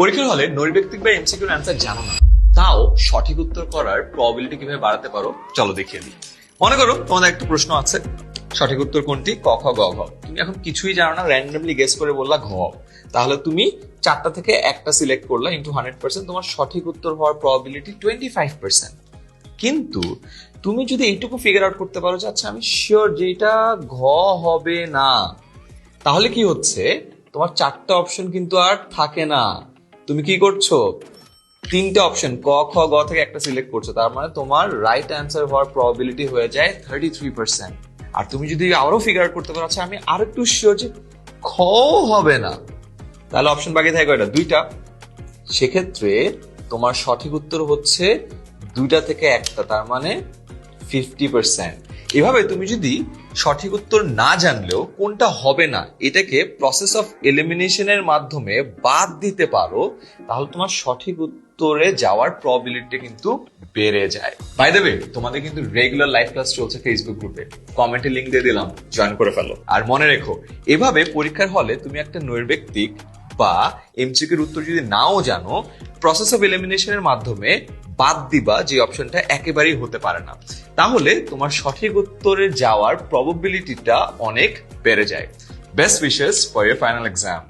পরীক্ষার হলে নৈর্ব্যক্তিক বা এমসিকিউর অ্যান্সার জানো না। তাও সঠিক উত্তর করার প্রবাবিলিটি কীভাবে বাড়াতে পারো, চলো দেখিয়ে দিই। মনে করো তোমাদের একটা প্রশ্ন আছে, সঠিক উত্তর কোনটি? ক, খ, গ, ঘ। তুমি এখন কিছুই জানো না র্যান্ডমলি গেস করে বললা ঘ। তাহলে তুমি চারটা থেকে একটা সিলেক্ট করলা ইন্টু হান্ড্রেড পার্সেন্ট তোমার সঠিক উত্তর হওয়ার প্রবাবিলিটি টোয়েন্টি ফাইভ পার্সেন্ট কিন্তু তুমি যদি এইটুকু ফিগার আউট করতে পারো যে আচ্ছা আমি শিওর যে এটা ঘ হবে না, তাহলে কি হচ্ছে? তোমার চারটা অপশন কিন্তু আর থাকে না। তুমি কি করছ? তিনটে অপশন ক, খ, গ থেকে একটা সিলেক্ট করছ। তার মানে তোমার রাইট অ্যান্সার হওয়ার প্রবাবিলিটি হয়ে যায় থার্টি থ্রি পার্সেন্ট আর তুমি যদি আরও ফিগার আউট করতে পারো আচ্ছা আমি আর একটু শিওর যে খ হবে না। তাহলে অপশন বাকি থাকে কয়টা? দুইটা। সেক্ষেত্রে তোমার সঠিক উত্তর হচ্ছে দুইটা থেকে একটা, তার মানে ফিফটি পার্সেন্ট এভাবে তুমি যদি সঠিক উত্তর না জানলেও কোনটা হবে না, এটাকে প্রসেস অফ এলিমিনেশনের মাধ্যমে বাদ দিতে পারো, তাহলে তোমার সঠিক উত্তরে যাওয়ার প্রবাবিলিটি কিন্তু বেড়ে যায়। বাই ওয়ে তোমাদের কিন্তু রেগুলার লাইভ ক্লাস চলছে ফেসবুক গ্রুপে কমেন্টে লিংক দিয়ে দিলাম জয়েন করে ফেলো। আর মনে রেখো, এভাবে পরীক্ষার হলে তুমি একটা নৈর্ব্যক্তিক বা এমসিকিউর উত্তর যদি নাও জানো প্রসেস অফ এলিমিনেশনের মাধ্যমে বাদ দিবা যে অপশনটা একেবারেই হতে পারে না। তাহলে তোমার সঠিক উত্তরে যাওয়ার প্রবাবিলিটিটা অনেক বেড়ে যায়। Best wishes for year final exam